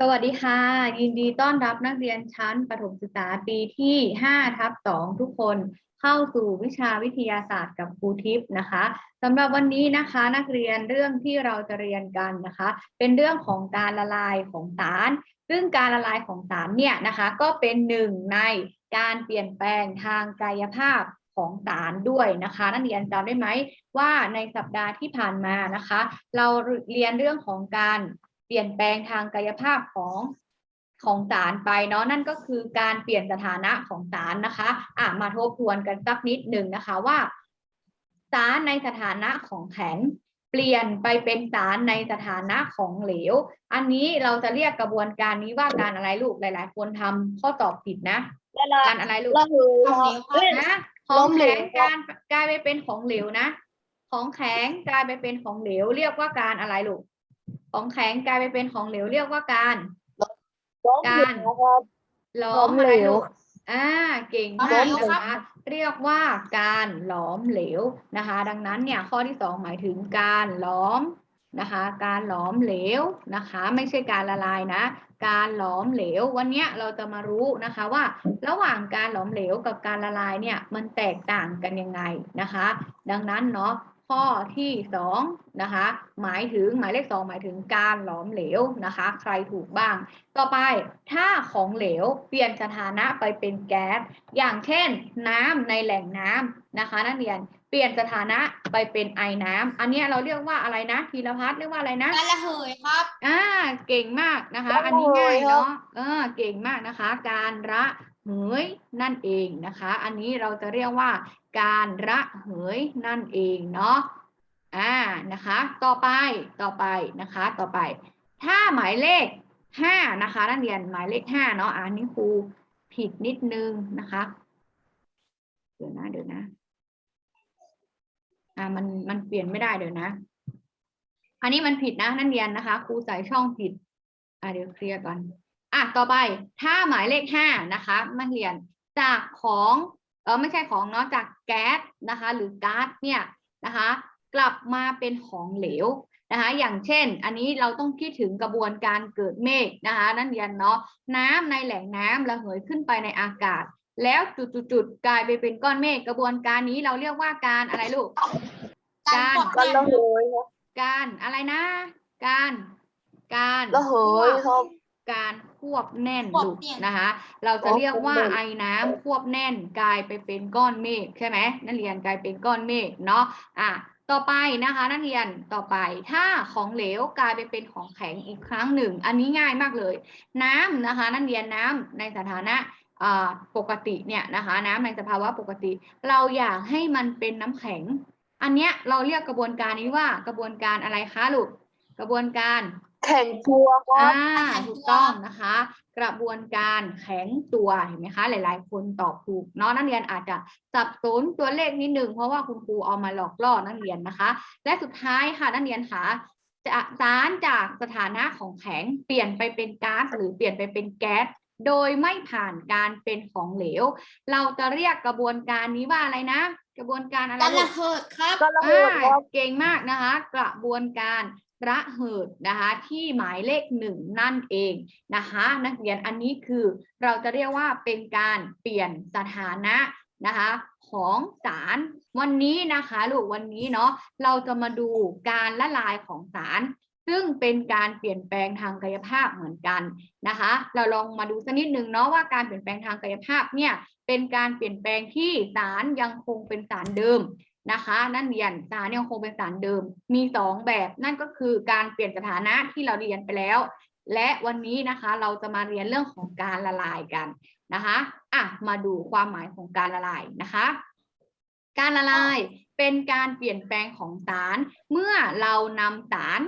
สวัสดีค่ะ ยินดีต้อนรับนักเรียนชั้นประถมศึกษาปีที่5ทับ2ทุกคนเข้าสู่วิชาวิทยาศาสตร์กับครูทิพย์นะคะสำหรับวันนี้นะคะนักเรียนเรื่องที่เราจะเรียนกันนะคะ เป็นเรื่องของการละลายของสาร ซึ่งการละลายของสารเนี่ยนะคะ ก็เป็นหนึ่งในการเปลี่ยนแปลงทางกายภาพของสารด้วยนะคะ นักเรียนจำได้ไหมว่าในสัปดาห์ที่ผ่านมานะคะ เราเรียนเรื่องของการ เปลี่ยนแปลงทางกายภาพของของสารไปเนาะนั่นก็คือการเปลี่ยนสถานะของสารนะคะอะมาทบทวนกันสักนิดหนึ่งนะคะว่าสารในสถานะของแข็งเปลี่ยนไปเป็นสารในสถานะของเหลว อันนี้เราจะเรียกกระบวนการนี้ว่าการอะไรลูกหลาย ๆ คนทำข้อสอบผิดนะละลายการอะไรลูกละเหยครับนะของแข็งการกลายไปเป็นของเหลวนะ ของแข็งกลายไปเป็นของเหลว เรียกว่าการอะไรลูก ของแข็งกลายไปเป็นของเหลวเรียกว่าการ การครับหลอหลอมมอะไรเหลวลูกอ่าเก่งมากหลอมนะครัคะบเรียกว่าการหลอมเหลวนะคะ ดังนั้นเนี่ยข้อที่สองหมายถึงการหลอมนะคะ การหลอมเหลวนะคะ ไม่ใช่การละลายนะ การหลอมเหลว วันเนี้ยเราจะมารู้นะคะว่า ระหว่างการหลอมเหลวกับการละลายเนี่ยมันแตกต่างกันยังไงนะคะ ดังนั้นเนาะ ข้อที่สองนะคะหมายถึงหมายเลขสองหมายถึงการหลอมเหลวนะคะ ใครถูกบ้าง ต่อไปถ้าของเหลวเปลี่ยนสถานะไปเป็นแก๊สอย่างเช่น น้ำในแหล่งน้ำนะคะนักเรียนเปลี่ยนสถานะไปเป็นไอน้ำอันเนี้ยเราเรียกว่าอะไรนะธีรพัฒน์เรียกว่าอะไรนะการละเหยครับอ่าเก่งมากนะคะโอ้โหอันนี้ง่ายครับเนาะเออเก่งมากนะคะ การระเหยนั่นเองนะคะ อันนี้เราจะเรียกว่า การระเหยนั่นเองเนาะอ่านะคะต่อไปต่อไปนะคะต่อไป ถ้าหมายเลขห้านะคะนักเรียนหมายเลขห้าเนาะอันนี้ครูผิดนิดนึงนะคะเดี๋ยวนะเดี๋ยวนะอ่ามันมันเปลี่ยนไม่ได้เดี๋ยวนะ อันนี้มันผิดนะนักเรียนนะคะครูใส่ช่องผิดอ่าเดี๋ยวเคลียร์ก่อนอะต่อไปถ้าหมายเลขห้านะคะนักเรียนจากของ ออไม่ใช่ของเนาะจากแก๊สนะคะ หรือก๊าซเนี่ยนะคะ กลับมาเป็นของเหลวนะคะ อย่างเช่น อันนี้เราต้องคิดถึงกระบวนการเกิดเมฆนะคะ นักเรียนเนาะน้ำในแหล่งน้ำระเหยขึ้นไปในอากาศ แล้วจุดๆๆกลายไปเป็นก้อนเมฆกระบวนการนี้เราเรียกว่าการอะไรลูก การการละเหยครับการอะไรนะ การการละเหยครับ การควบแน่นควบลูกแน่นนะคะ เราจะอ๋อเรียกว่าควบแน่นไอ้น้ำควบแน่นกลายไปเป็นก้อนเมฆใช่ไหมนักเรียนกลายเป็นก้อนเมฆเนาะอะต่อไปนะคะ นักเรียนต่อไปถ้าของเหลวกลายไปเป็นของแข็งอีกครั้งหนึ่ง อันนี้ง่ายมากเลย น้ำนะคะ นักเรียนน้ำในสถานะอ่าปกติเนี่ยนะคะ น้ำในสภาวะปกติ เราอยากให้มันเป็นน้ำแข็ง อันเนี้ยเราเรียกกระบวนการนี้ว่ากระบวนการอะไรคะลูกกระบวนการ แข่งตัวครัอ่าบถูกต้องนะคะ กระบวนการแข็งตัวเห็นไหมคะ หลาย ๆ คนตอบถูกเนาะนักเรียนอาจจะสับสนตัวเลขนิดนึงเพราะว่าคุณครูเอามาหลอกล่อนักเรียนนะคะ และสุดท้ายค่ะนักเรียนคะจะสารจากสถานะของแข็งเปลี่ยนไปเป็นก๊าซหรือเปลี่ยนไปเป็นแก๊สโดยไม่ผ่านการเป็นของเหลว เราจะเรียกกระบวนการนี้ว่าอะไรนะ กระบวนการอะไรการลูละกเหยครับอ่าเก่งมากนะคะ กระบวนการ ระเหิดนะคะที่หมายเลขหนึ่งนั่นเองนะคะนักเรียนอันนี้คือเราจะเรียกว่าเป็นการเปลี่ยนสถานะนะคะของสารวันนี้นะคะลูกวันนี้เนาะเราจะมาดูการละลายของสาร ซึ่งเป็นการเปลี่ยนแปลงทางกายภาพเหมือนกันนะคะ เราลองมาดูสักนิดหนึ่งเนาะว่าการเปลี่ยนแปลงทางกายภาพเนี่ยเป็นการเปลี่ยนแปลงที่สารยังคงเป็นสารเดิม นะคะ นั่นเรียนสารยังคงเป็นสารเดิม มีสองแบบ นั่นก็คือการเปลี่ยนสถานะที่เราเรียนไปแล้ว และวันนี้นะคะเราจะมาเรียนเรื่องของการละลายกันนะคะอะมาดูความหมายของการละลายนะคะ การละลายเป็นการเปลี่ยนแปลงของสาร เมื่อเรานำสาร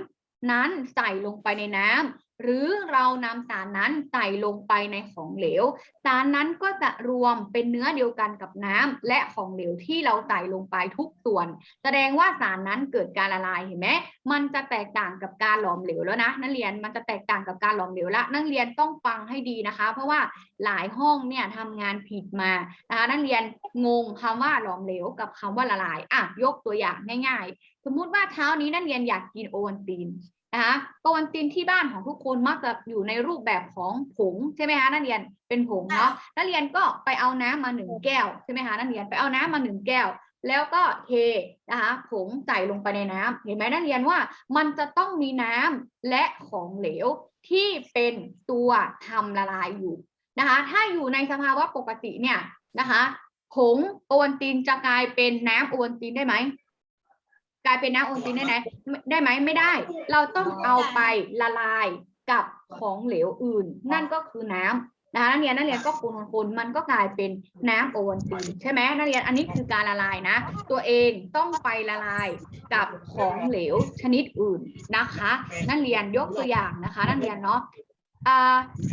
นั้นใส่ลงไปในน้ำ หรือเรานำสารนั้นใส่ลงไปในของเหลว สารนั้นก็จะรวมเป็นเนื้อเดียวกันกับน้ำและของเหลวที่เราใส่ลงไปทุกส่วน แสดงว่าสารนั้นเกิดการละลายเห็นไหมมันจะแตกต่างกับการหลอมเหลวแล้วนะนักเรียนมันจะแตกต่างกับการหลอมเหลวละนักเรียนต้องฟังให้ดีนะคะ เพราะว่าหลายห้องเนี่ยทำงานผิดมานะคะนักเรียนงงคำว่าหลอมเหลวกับคำว่าละลายอะยกตัวอย่างง่าย ๆ สมมุติว่าเช้านี้นักเรียนอยากกินโอวัลติน นะคะโอวัลตินที่บ้านของทุกคนมักจะอยู่ในรูปแบบของผงใช่ไหมคะนักเรียนเป็นผงเนาะนักเรียนก็ไปเอาน้ำมาหนึ่งแก้วใช่ไหมคะนักเรียนไปเอาน้ำมาหนึ่งแก้ว แล้วก็เทนะคะผงใส่ลงไปในน้ำเห็นไหมนักเรียนว่ามันจะต้องมีน้ำและของเหลวที่เป็นตัวทำละลายอยู่นะคะ ถ้าอยู่ในสภาวะปกติเนี่ยนะคะผงโอวัลตินจะกลายเป็นน้ำโอวัลตินได้ไหม กลายเป็นน้ำโอวัลตินได้ไหมได้ไหมไม่ได้ เราต้องเอาไปละลายกับของเหลวอื่น นั่นก็คือน้ำนะคะนักเรียนนักเรียนก็คนคนๆมันก็กลายเป็นน้ำโอวัลตินใช่ไหมนักเรียนอันนี้คือการละลายนะ ตัวเองต้องไปละลายกับของเหลวชนิดอื่นนะคะ นักเรียนยกตัวอย่างนะคะ นักเรียนเนาะ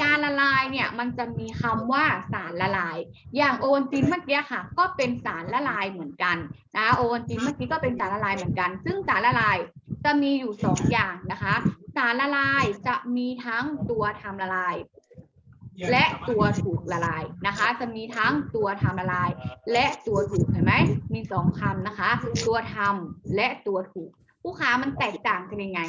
การละลายเนี่ยมันจะมีคำว่าสารละลาย อย่างโอวัลตินเมื่อกี้ค่ะ ก็เป็นสารละลายเหมือนกันนะคะโอวัลตินเมื่อกี้ก็เป็นสารละลายเหมือนกัน ซึ่งสารละลายจะมีอยู่สองอย่างนะคะ สารละลายจะมีทั้งตัวทำละลาย และตัวถูกละลายนะคะ จะมีทั้งตัวทำละลาย และตัวถูกเห็นไหมมีสองคำนะคะ ตัวทำและตัวถูกผู้ค้ามันแตกต่างกันยังไง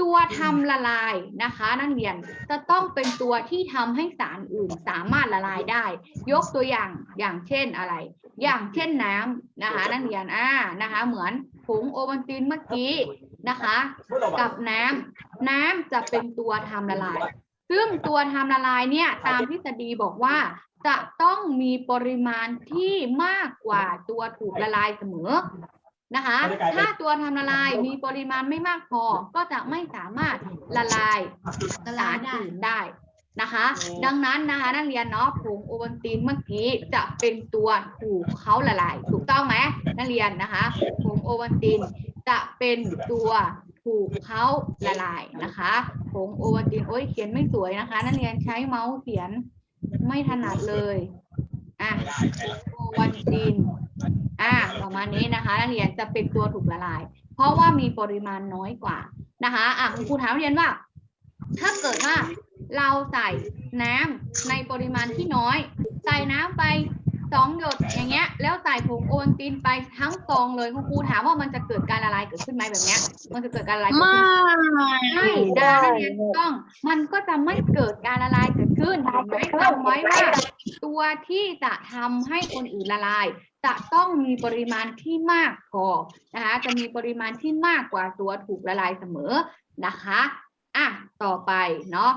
ตัวทำละลายนะคะ นักเรียนจะต้องเป็นตัวที่ทำให้สารอื่นสามารถละลายได้ ยกตัวอย่างอย่างเช่นอะไร อย่างเช่นน้ำนะคะ นักเรียนอ่านะคะ เหมือนผงโอวัลตินเมื่อกี้นะคะ กับน้ำน้ำจะเป็นตัวทำละลาย ซึ่งตัวทำละลายเนี่ยตามทฤษฎีบอกว่าจะต้องมีปริมาณที่มากกว่าตัวถูกละลายเสมอ นะคะถ้าตัวทำละลายมีปริมาณไม่มากพอ ก็จะไม่สามารถละลายสารอื่นได้นะคะ ดังนั้นนะคะนักเรียนเนาะผงโอวัลตินเมื่อกี้จะเป็นตัวถูกเขาละลาย ถูกต้องไหมนักเรียนนะคะผงโอวัลตินจะเป็นตัวถูกเขาละลายนะคะผงโอวัลตินโอ้ยเขียนไม่สวยนะคะ นักเรียนใช้เมาส์เขียนไม่ถนัดเลยอะโอวัลติน อะประมาณนี้นะคะนักเรียนจะเป็นตัวถูกละลาย เพราะว่ามีปริมาณน้อยกว่านะคะอะคุณครูถามนักเรียนว่า ถ้าเกิดว่าเราใส่น้ำในปริมาณที่น้อย ใส่น้ำไปสองหยดอย่างเงี้ย แล้วใส่ผงโอวัลตินไปทั้งซองเลยคุณครูถามว่ามันจะเกิดการละลายเกิดขึ้นไหมแบบเนี้ย มันจะเกิดการละลายเกิดขึ้นไหมใช่ดานักเรียนถูกต้อง มันก็จะไม่เกิดการละลายเกิดขึ้นเห็นไหมจำไว้ว่า ตัวที่จะทำให้คนอื่นละลาย จะต้องมีปริมาณที่มากพอนะคะจะมีปริมาณที่มากกว่าตัวถูกละลายเสมอนะคะอะต่อไปเนาะ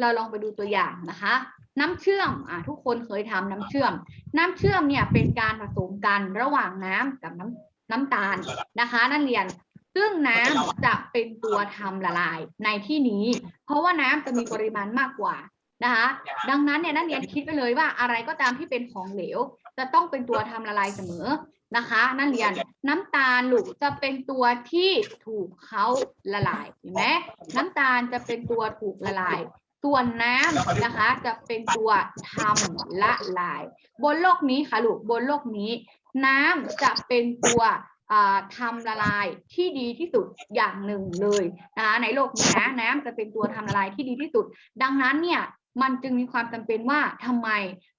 เราลองไปดูตัวอย่างนะคะน้ำเชื่อมอะทุกคนเคยทำน้ำเชื่อม น้ำเชื่อมเนี่ยเป็นการผสมกันระหว่างน้ำกับน้ำน้ำตาลนะคะ นักเรียน ซึ่งน้ำจะเป็นตัวทำละลายในที่นี้ เพราะว่าน้ำจะมีปริมาณมากกว่า นะคะดังนั้นเนี่ยนักเรียนคิดไปเลยว่าอะไรก็ตามที่เป็นของเหลว จะต้องเป็นตัวทำละลายเสมอนะคะนักเรียนน้ำตาลลูกจะเป็นตัวที่ถูกเขาละลายเห็นไหมน้ำตาลจะเป็นตัวถูกละลายส่วนน้ำนะคะ จะเป็นตัวทำละลาย บนโลกนี้ค่ะลูกบนโลกนี้ น้ำจะเป็นตัวอ่าทำละลายที่ดีที่สุดอย่างหนึ่งเลยนะคะในโลกนี้นะน้ำจะเป็นตัวทำละลายที่ดีที่สุด ดังนั้นเนี่ย มันจึงมีความจำเป็นว่าทำไม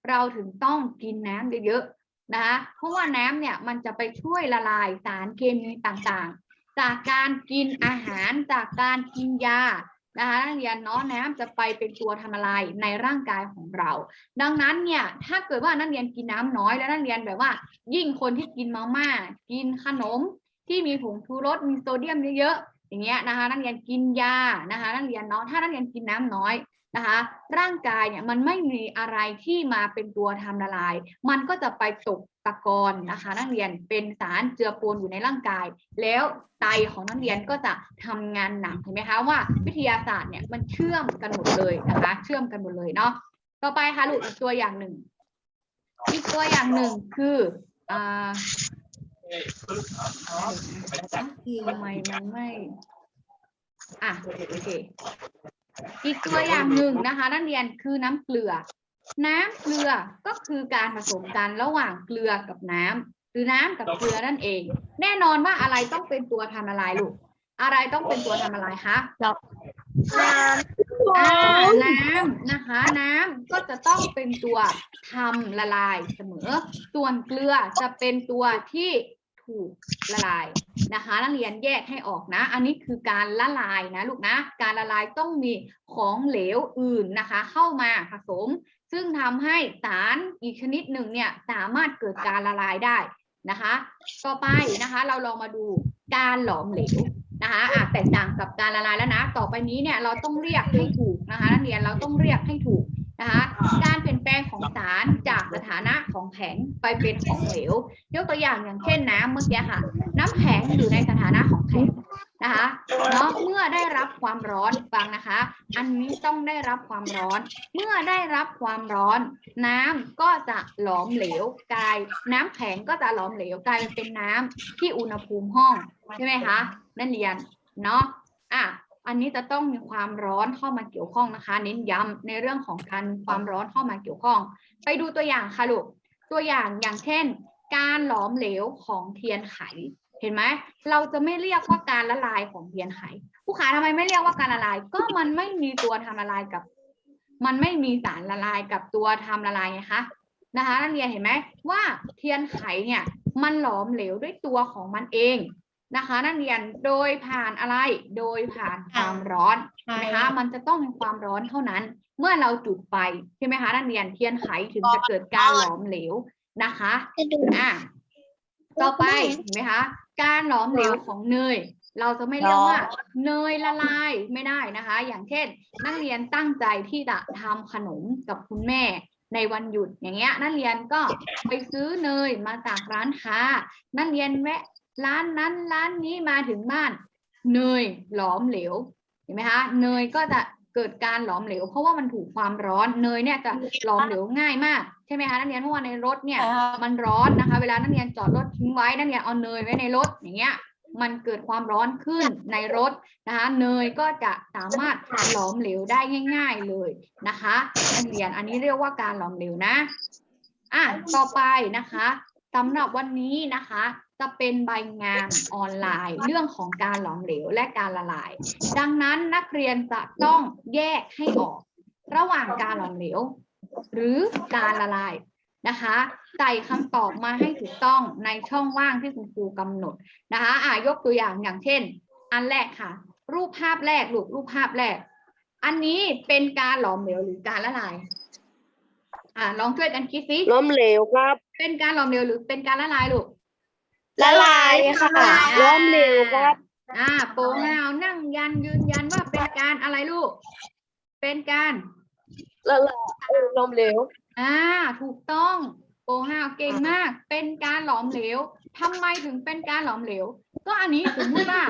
เราถึงต้องกินน้ำเยอะๆนะคะเพราะว่าน้ำเนี่ยมันจะไปช่วยละลายสารเคมีต่างๆ จากการกินอาหารจากการกินยานะคะนักเรียนเนาะน้ำจะไปเป็นตัวทำละลายในร่างกายของเรา ดังนั้นเนี่ยถ้าเกิดว่านักเรียนกินน้ำน้อยแล้วนักเรียนแบบว่า ยิ่งคนที่กินมาม่ากินขนม ที่มีผงชูรสมีโซเดียมเยอะๆอย่างเงี้ยนะคะ นักเรียนกินยานะคะ นักเรียนเนาะถ้านักเรียนกินน้ำน้อย นะคะร่างกายเนี่ยมันไม่มีอะไรที่มาเป็นตัวทำละลาย มันก็จะไปตกตะกอนนะคะนักเรียนเป็นสารเจือปนอยู่ในร่างกาย แล้วไตของนักเรียนก็จะทำงานหนักเห็นไหมคะว่าวิทยาศาสตร์เนี่ยมันเชื่อมกันหมดเลยนะคะเชื่อมกันหมดเลยเนาะต่อไปค่ะลูกอีกตัวอย่างหนึ่งอีกตัวอย่างหนึ่งคืออ่าทำไมมันไม่อะโอเค อีกตัวอย่างหนึ่งนะคะนักเรียนคือน้ำเกลือ น้ำเกลือก็คือการผสมกันระหว่างเกลือกับน้ำหรือน้ำกับเกลือนั่นเอง แน่นอนว่าอะไรต้องเป็นตัวทำละลายลูกอะไรต้องเป็นตัวทำละลายคะอ่าน้ำนะคะ น้ำก็จะต้องเป็นตัวทำละลายเสมอ ส่วนเกลือจะเป็นตัวที่ ถูกละลายนะคะนักเรียนแยกให้ออกนะ อันนี้คือการละลายนะลูกนะ การละลายต้องมีของเหลวอื่นนะคะ เข้ามาผสม ซึ่งทำให้สารอีกชนิดหนึ่งเนี่ยสามารถเกิดการละลายได้นะคะ ต่อไปนะคะเราลองมาดูการหลอมเหลวนะคะอะแตกต่างกับการละลายแล้วนะ ต่อไปนี้เนี่ยเราต้องเรียกให้ถูกนะคะนักเรียนเราต้องเรียกให้ถูก นะคะการเปลี่ยนแปลงของสารจากสถานะของแข็งไปเป็นของเหลว ยกตัวอย่างอย่างเช่นน้ำเมื่อกี้ค่ะ น้ำแข็งอยู่ในสถานะของแข็งนะคะเนาะเมื่อได้รับความร้อนฟังนะคะ อันนี้ต้องได้รับความร้อน เมื่อได้รับความร้อน น้ำก็จะหลอมเหลวกลาย น้ำแข็งก็จะหลอมเหลวกลายเป็นน้ำที่อุณหภูมิห้องใช่ไหมคะนักเรียนเนาะอะ อันนี้จะต้องมีความร้อนเข้ามาเกี่ยวข้องนะคะ เน้นย้ำในเรื่องของการความร้อนเข้ามาเกี่ยวข้อง ไปดูตัวอย่างค่ะลูกตัวอย่างอย่างเช่น การหลอมเหลวของเทียนไข เห็นไหมเราจะไม่เรียกว่าการละลายของเทียนไข ผู้ขายทำไมไม่เรียกว่าการละลาย ก็มันไม่มีตัวทำละลายกับ มันไม่มีสารละลายกับตัวทำละลายไงคะนะคะนักเรียนเห็นไหมว่าเทียนไขเนี่ยมันหลอมเหลวด้วยตัวของมันเอง นะคะนักเรียนโดยผ่านอะไรโดยผ่านความร้อนนะคะมันจะต้องมีความร้อนเท่านั้น เมื่อเราจุดไฟใช่ไหมคะนักเรียนเทียนไขถึงจะเกิดการหลอมเหลวนะคะอะต่อไปเห็นไหมคะ การหลอมเหลวของเนย เราจะไม่เรียกว่าเนยละลายไม่ได้นะคะ อย่างเช่น นักเรียนตั้งใจที่จะทำขนมกับคุณแม่ในวันหยุดอย่างเงี้ยนักเรียนก็ไปซื้อเนยมาจากร้านค้านักเรียนแวะ ร้านนั้นร้านนี้มาถึงบ้านเนยหลอมเหลวเห็นไหมคะเนยก็จะเกิดการหลอมเหลว เพราะว่ามันถูกความร้อนเนยเนี่ยจะหลอมเหลวง่ายมากใช่ไหมคะนักเรียนเพราะว่าในรถเนี่ยมันร้อนนะคะ เวลานักเรียนจอดรถทิ้งไว้นักเรียนเอาเนยไว้ในรถอย่างเงี้ยมันเกิดความร้อนขึ้นในรถนะคะเนยก็จะสามารถหลอมเหลวได้ง่าย ๆเลยนะคะนักเรียนอันนี้เรียกว่าการหลอมเหลวนะอะต่อไปนะคะ สำหรับวันนี้นะคะ จะเป็นใบงานออนไลน์ เรื่องของการหลอมเหลวและการละลาย ดังนั้นนักเรียนจะต้องแยกให้ออก ระหว่างการหลอมเหลว หรือการละลายนะคะใส่คำตอบมาให้ถูกต้องในช่องว่างที่คุณครูกำหนดนะคะอ่ายกตัวอย่างอย่างเช่น อันแรกค่ะ รูปภาพแรกลูกรูปภาพแรก อันนี้เป็นการหลอมเหลวหรือการละลาย อ่าลองช่วยกันคิดสิล้มเหลวครับ เป็นการหลอมเหลวหรือเป็นการละลายลูก ละลายค่ะล้มเหลวครับ อ่าโปงเงานั่งยันยืนยันว่าเป็นการอะไรลูก เป็นการ ละลายเออล้มเหลว อ่า ถูกต้องโปงเงาเก่งมาก เป็นการหลอมเหลวทำไมถึงเป็นการหลอมเหลว ก็อันนี้สมมติว่า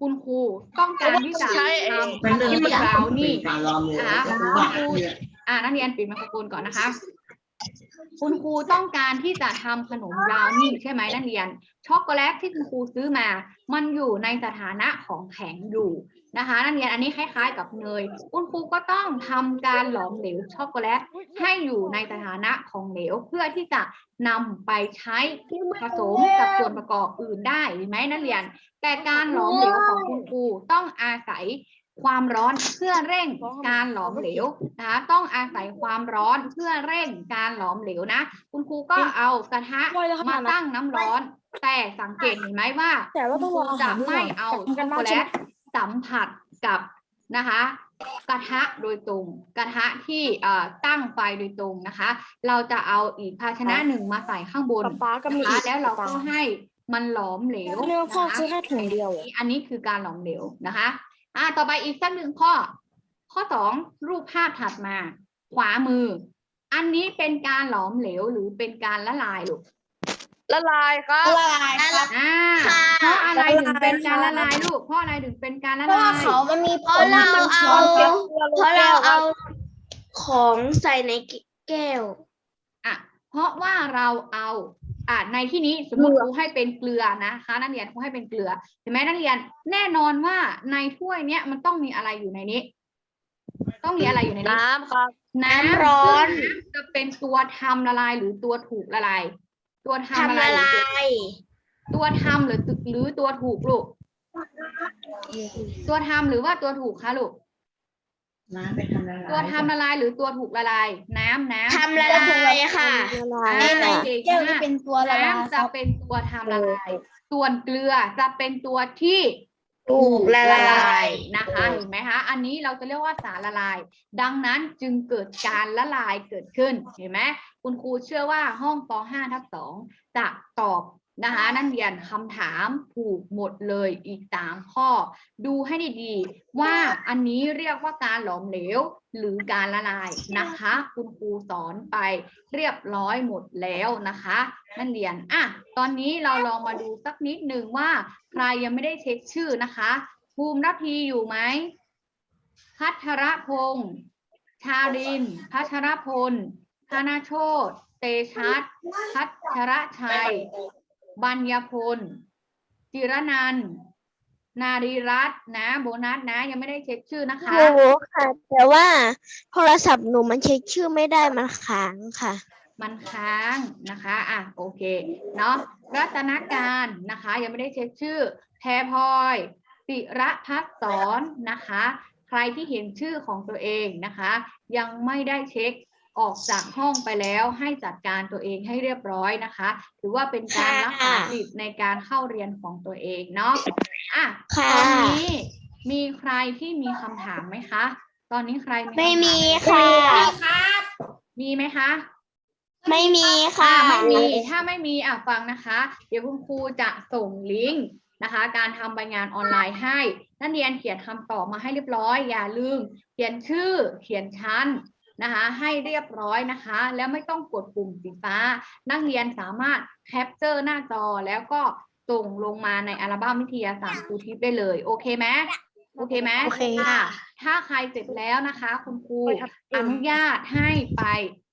คุณครูต้องการที่จะทำขนมบราวนี่การลอมเหลวนะคะก็คุคือณว่าครู อ่านักเรียนปิดไมโครโฟนก่อนนะคะ คุณครูต้องการที่จะทำขนมบราวนี่ใช่ไหมนักเรียน ช็อกโกแลตที่คุณครูซื้อมา มันอยู่ในสถานะของแข็งอยู่นะคะ นักเรียนอันนี้คล้าย ๆ กับเนย คุณครูก็ต้องทำการหลอมเหลวช็อกโกแลตให้อยู่ในสถานะของเหลวเพื่อที่จะนำไปใช้ผสมกับส่วนประกอบอื่นได้ไหมนักเรียน แต่การหลอมเหลวของคุณครูต้องอาศัย ความร้อนเพื่อเร่งการหลอมเหลวนะคะต้องอาศัยความร้อนเพื่อเร่งการหลอมเหลวนะคุณครูก็เอากระทะมาตั้งน้ำร้อน แต่สังเกตเห็นไหมว่าแต่ว่าต้องรอคุณครูจะไม่เอาช็อกโกแลตสัมผัสกับนะคะกระทะโดยตรงกระทะที่เอ่อตั้งไฟโดยตรงนะคะ เราจะเอาอีกภาชนะหนึ่งมาใส่ข้างบนป๊าก็มีนะคะอีกแล้วเราก็ให้มันหลอมเหลวเนื้อพ่อนะคะซื้อแค่ถุงเดียวอะอันนี้คือการหลอมเหลวนะคะ อ่าต่อไปอีกสักหนึ่งข้อ ข้อสองรูปภาพถัดมา ขวามือ อันนี้เป็นการหลอมเหลวหรือเป็นการละลายลูกละลายครับละลายครับ อ่าค่ะเพราะอะไรถึงเป็นการละละลาลายยลูกเพราะอะไรถึงเป็นการละเพราะลาว่าย เขามันมีเพราะเราเอา เพราะเราเอาของใส่ในแก้ว อะเพราะว่าเราเอา อะในที่นี้สมมติครูให้เป็นเกลือนะคะนักเรียนครูให้เป็นเกลือเห็นไหมนักเรียน แน่นอนว่าในถ้วยเนี้ยมันต้องมีอะไรอยู่ในนี้ ต้องมีอะไรอยู่ในนี้น้ำครับน้ำน้ำร้อนซึ่งน้ำจะเป็นตัวทำละลายหรือตัวถูกละลายตัวทำทำละละลายหรือลายตัวทำหรือตึกหรือตัวถูกลูก ตัวทำหรือว่าตัวถูกคะลูก น้ำไปทำละลายตัวทำละลายหรือตัวถูกละลาย น้ำน้ำทำละลายค่ะละลาอ่ายค่ะเก่งแก้วมานี่กเป็นตัวละลายน้ำจะเป็นตัวทำละลาย ส่วนเกลือจะเป็นตัวที่ถูกละลายนะคะเห็นไหมคะอันนี้เราจะเรียกว่าสารละลาย ดังนั้นจึงเกิดการละลายเกิดขึ้นเห็นไหมคุณครูเชื่อว่าห้องป .5 ทับ2จะตอบ นะคะนักเรียนคำถามถูกหมดเลยอีกสามข้อ ดูให้ดีๆ ว่าอันนี้เรียกว่าการหลอมเหลวหรือการละลายนะคะ คุณครูสอนไปเรียบร้อยหมดแล้วนะคะนักเรียนอะตอนนี้เราลองมาดูสักนิดหนึ่งว่าใครยังไม่ได้เช็คชื่อนะคะ ภูมิระพีอยู่ไหมพัทรพงษ์ชาริน พัชรพลธนาโชตเตชัดพัชรชัย บัญญพล จิรนันท์นารีรัตน์นะ โบนัสนะ ยังไม่ได้เช็คชื่อนะคะ หนูค่ะ แต่ว่าโทรศัพท์หนูมันเช็คชื่อไม่ได้มันค้างค่ะ มันค้างนะคะ อะ โอเค เนาะ รัตนการนะคะ ยังไม่ได้เช็คชื่อ แพรพลอยศิระพัฒสอนนะคะ ใครที่เห็นชื่อของตัวเองนะคะ ยังไม่ได้เช็ค ออกจากห้องไปแล้วให้จัดการตัวเองให้เรียบร้อยนะคะ ถือว่าเป็นการรักษาค่ะสิทธิ์ในการเข้าเรียนของตัวเองเนาะอะค่ะตอนนี้มีใครที่มีคำถามไหมคะ ตอนนี้ใครมีคำถาไม่มีไหค่ะมีไหมคะ ไม่มีอ่าค่ะไม่มีถ้าไม่มีอะฟังนะคะ เดี๋ยวคุณครูจะส่งลิงก์นะคะ การทำใบงานออนไลน์ให้นักเรียนเขียนคำตอบมาให้เรียบร้อย อย่าลืม เขียนชื่อ เขียนชั้น นะคะให้เรียบร้อยนะคะ แล้วไม่ต้องกดปุ่มสีฟ้า นักเรียนสามารถแคปเจอร์หน้าจอแล้วก็ส่งลงมาในอัลบั้มวิทยาศาสตร์ครูทิพย์ได้เลย โอเคไหมโอเคไหมโอเคค่ะ ถ้าใครเสร็จแล้วนะคะ คุณครูอนุญาตให้ไป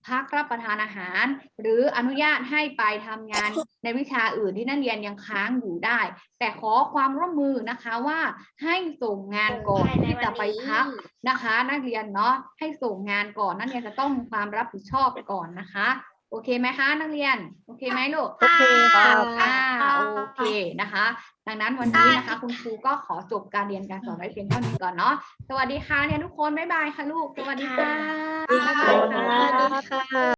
พักรับประทานอาหาร หรืออนุญาตให้ไปทำงานในวิชาอื่นที่นักเรียนยังค้างอยู่ได้ แต่ขอความร่วมมือนะคะว่าให้ส่งงานก่อนที่จะไปพักนะคะ นักเรียนเนาะให้ส่งงานก่อนนักเรียนจะต้องมีความรับผิดชอบก่อนนะคะโอเคไหมคะนักเรียน โอเคไหมลูก โอเคค่ะอ่าโอเคนะคะ ดังนั้นวันนี้นะคะ คุณครูก็ขอจบการเรียนการสอนไว้เพียงเท่านี้ก่อนเนาะ สวัสดีค่ะเรียนทุกคน บ๊ายบายค่ะลูก สวัสดีค่ะ บ๊ายบายค่ะ ค่ะ